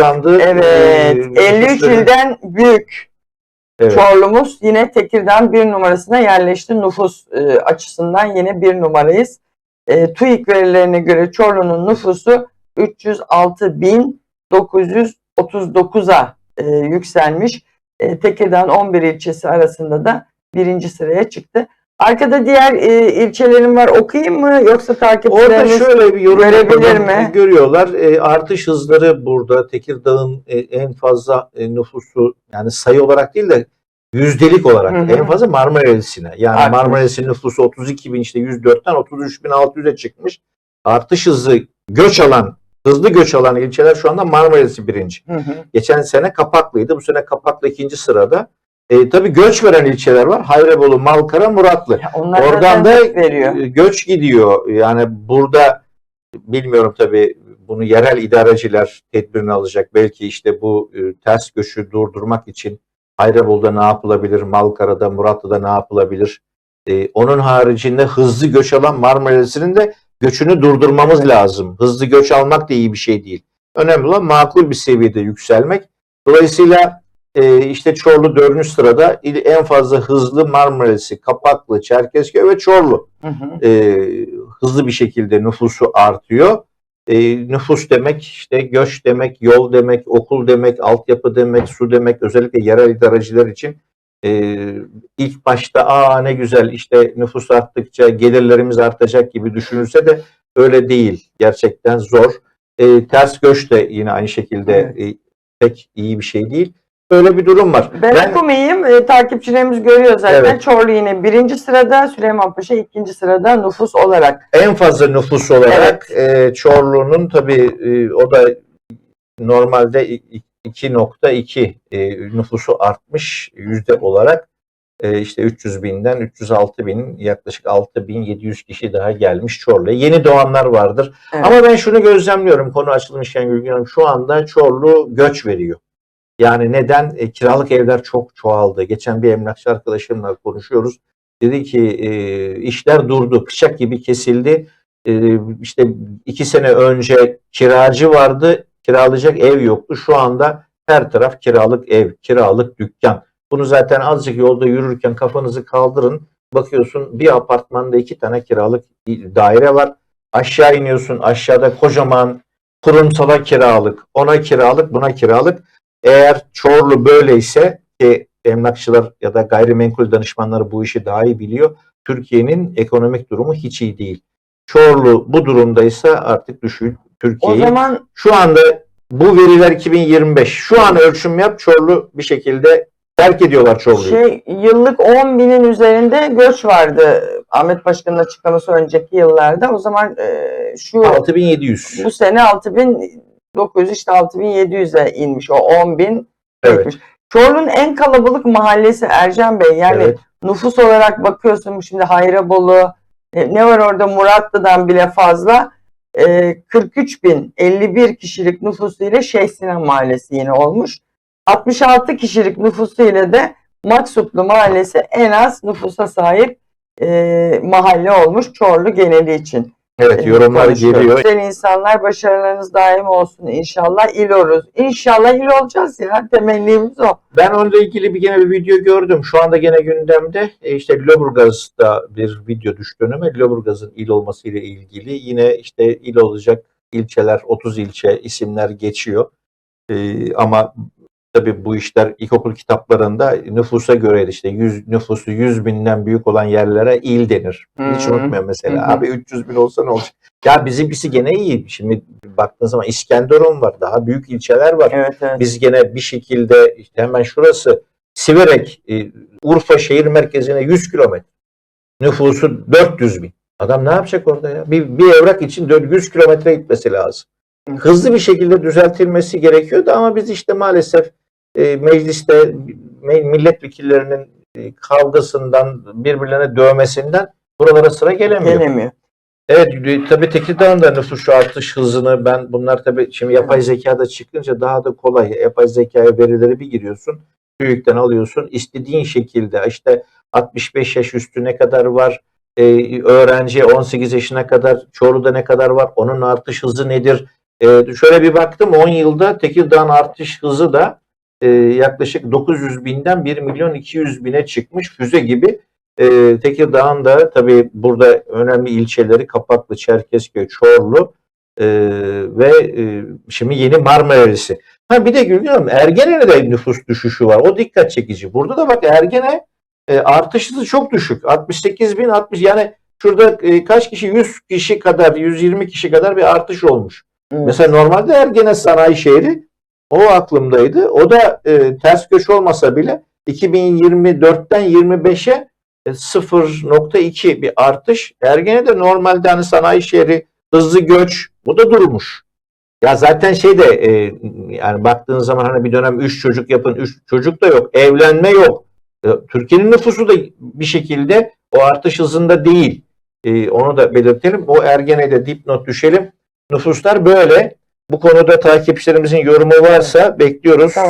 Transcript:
açıklandı. Evet. Ee, 53 nüfusların- ilden büyük Evet. Çorlu'muz yine Tekirdağ bir numarasına yerleşti. Nüfus e, açısından yine bir numarayız. E, TÜİK verilerine göre Çorlu'nun nüfusu 306.939'a e, yükselmiş. E, Tekirdağ'ın 11 ilçesi arasında da birinci sıraya çıktı. Arkada diğer e, ilçelerim var okuyayım mı yoksa Orada takipçilerimiz şöyle bir yorum görebilir yapalım. mi? Görüyorlar. E, artış hızları burada Tekirdağ'ın e, en fazla e, nüfusu yani sayı olarak değil de yüzdelik olarak Hı hı. en fazla Marmara'sine. Yani Artmış. Marmara'sının nüfusu 32 bin işte 104'ten 33.600'e çıkmış. Artış hızı göç alan hızlı göç alan ilçeler şu anda Marmara'sı birinci. Hı hı. Geçen sene Kapaklı'ydı. Bu sene Kapaklı ikinci sırada. E, tabii göç veren ilçeler var. Hayrebolu, Malkara, Muratlı. Ya Onlar Oradan da veriyor. göç gidiyor. Yani burada bilmiyorum tabii bunu yerel idareciler tedbirini alacak. Belki işte bu e, ters göçü durdurmak için Hayrebolu'da ne yapılabilir? Malkara'da, Muratlı'da ne yapılabilir? E, onun haricinde hızlı göç alan Marmara'sının de göçünü durdurmamız lazım. Hızlı göç almak da iyi bir şey değil. Önemli olan makul bir seviyede yükselmek. Dolayısıyla e, işte Çorlu 4. sırada en fazla hızlı Marmara'sı, Kapaklı, Çerkezköy ve Çorlu Hı hı. e, hızlı bir şekilde nüfusu artıyor. E, nüfus demek işte göç demek, yol demek, okul demek, altyapı demek, su demek özellikle yerel idareciler için e, ilk başta aa ne güzel işte nüfus arttıkça gelirlerimiz artacak gibi düşünülse de öyle değil. Gerçekten zor. E, ters göç de yine aynı şekilde e, pek iyi bir şey değil. Böyle bir durum var. Ben, Ben- okumayayım. E, takipçilerimiz görüyor zaten. Evet. Çorlu yine birinci sırada, Süleymanpaşa ikinci sırada nüfus olarak. En fazla nüfus olarak e, Çorlu'nun tabii e, o da normalde i- i- 2.2 e, nüfusu artmış yüzde olarak e, işte 300 binden 306 bin yaklaşık 6700 kişi daha gelmiş Çorlu'ya. Yeni doğanlar vardır. Evet. Ama ben şunu gözlemliyorum konu açılmışken Gülgün Hanım şu anda Çorlu göç veriyor. Yani neden? E, kiralık evler çok çoğaldı. Geçen bir emlakçı arkadaşımla konuşuyoruz. Dedi ki e, işler durdu. Bıçak gibi kesildi. E, işte iki sene önce kiracı vardı. Kiralayacak ev yoktu. Şu anda her taraf kiralık ev, kiralık dükkan. Bunu zaten azıcık yolda yürürken kafanızı kaldırın. Bakıyorsun bir apartmanda iki tane kiralık daire var. Aşağı iniyorsun. Aşağıda kocaman kurumsala kiralık, ona kiralık, buna kiralık. Eğer Çorlu böyleyse ki emlakçılar ya da gayrimenkul danışmanları bu işi daha iyi biliyor. Türkiye'nin ekonomik durumu hiç iyi değil. Çorlu bu durumdaysa artık düşün O Türkiye'yi. zaman Şu anda bu veriler 2025. Şu an ölçüm yap Çorlu bir şekilde terk ediyorlar Çorlu'yu. şey yıllık 10 binin üzerinde göç vardı. Ahmet Başkan'ın açıklaması önceki yıllarda. O zaman e, şu 6700. bu sene 6900 işte 6700'e inmiş. O 10 bin Evet. etmiş. Çorlu'nun en kalabalık mahallesi Ercan Bey. Yani Evet. nüfus olarak bakıyorsun şimdi Hayrabolu ne var orada Muratlı'dan bile fazla e, 43 bin 51 kişilik nüfusu ile Şeyh Sinan Mahallesi yine olmuş. 66 kişilik nüfusu ile de Maksutlu Mahallesi en az nüfusa sahip e, mahalle olmuş Çorlu geneli için. Evet yorumlar konuşuyoruz. geliyor. Güzel insanlar başarılarınız daim olsun inşallah il oluruz. İnşallah il olacağız ya temennimiz o. Ben onunla ilgili bir gene bir video gördüm. Şu anda gene gündemde e, işte Lüleburgaz'da bir video düştü önüme. Lüleburgaz'ın il olması ile ilgili yine işte il olacak ilçeler 30 ilçe isimler geçiyor. E, ama tabii bu işler ilkokul kitaplarında nüfusa göre işte 100, nüfusu 100 binden büyük olan yerlere il denir. Hiç Hı hı. unutmuyorum mesela. Hı hı. Abi 300 bin olsa ne olacak? Ya bizimkisi gene iyi. Şimdi baktığın zaman İskenderun var. Daha büyük ilçeler var. Evet evet. Biz gene bir şekilde işte hemen şurası Siverek, e, Urfa şehir merkezine 100 kilometre. Nüfusu 400 bin. Adam ne yapacak orada ya? Bir, bir evrak için 400 kilometre gitmesi lazım. Hızlı bir şekilde düzeltilmesi gerekiyordu ama biz işte maalesef e, mecliste me- milletvekillerinin e, kavgasından, birbirlerine dövmesinden buralara sıra gelemiyor. Gelemiyor. Evet e, tabii Tekirdağ'ın da nüfus artış hızını ben bunlar tabii şimdi yapay zekada çıkınca daha da kolay. Yapay zekaya verileri bir giriyorsun. TÜİK'ten alıyorsun. istediğin şekilde işte 65 yaş üstü ne kadar var? e, öğrenci 18 yaşına kadar Çorlu'da ne kadar var? Onun artış hızı nedir? E, şöyle bir baktım 10 yılda Tekirdağ'ın artış hızı da e, yaklaşık 900 binden 1 milyon 200 bine çıkmış füze gibi. E, Tekirdağ'ın da tabii burada önemli ilçeleri Kapaklı, Çerkezköy, Çorlu e, ve e, şimdi yeni Marmara'sı. Ha bir de Hanım Ergene'de de nüfus düşüşü var. O dikkat çekici. Burada da bak Ergene e, artış hızı çok düşük. 68 bin 60 yani şurada e, kaç kişi 100 kişi kadar 120 kişi kadar bir artış olmuş. Evet. Mesela normalde Ergene sanayi şehri o aklımdaydı. O da e, ters köşe olmasa bile 2024'ten 25'e e, 0.2 bir artış. Ergene de normalde hani sanayi şehri hızlı göç bu da durmuş. Ya zaten şey de e, yani baktığın zaman hani bir dönem 3 çocuk yapın 3 çocuk da yok. Evlenme yok. E, Türkiye'nin nüfusu da bir şekilde o artış hızında değil. E, onu da belirtelim. O Ergene'de dipnot düşelim. Nüfuslar böyle. Bu konuda takipçilerimizin yorumu varsa bekliyoruz. Tamam.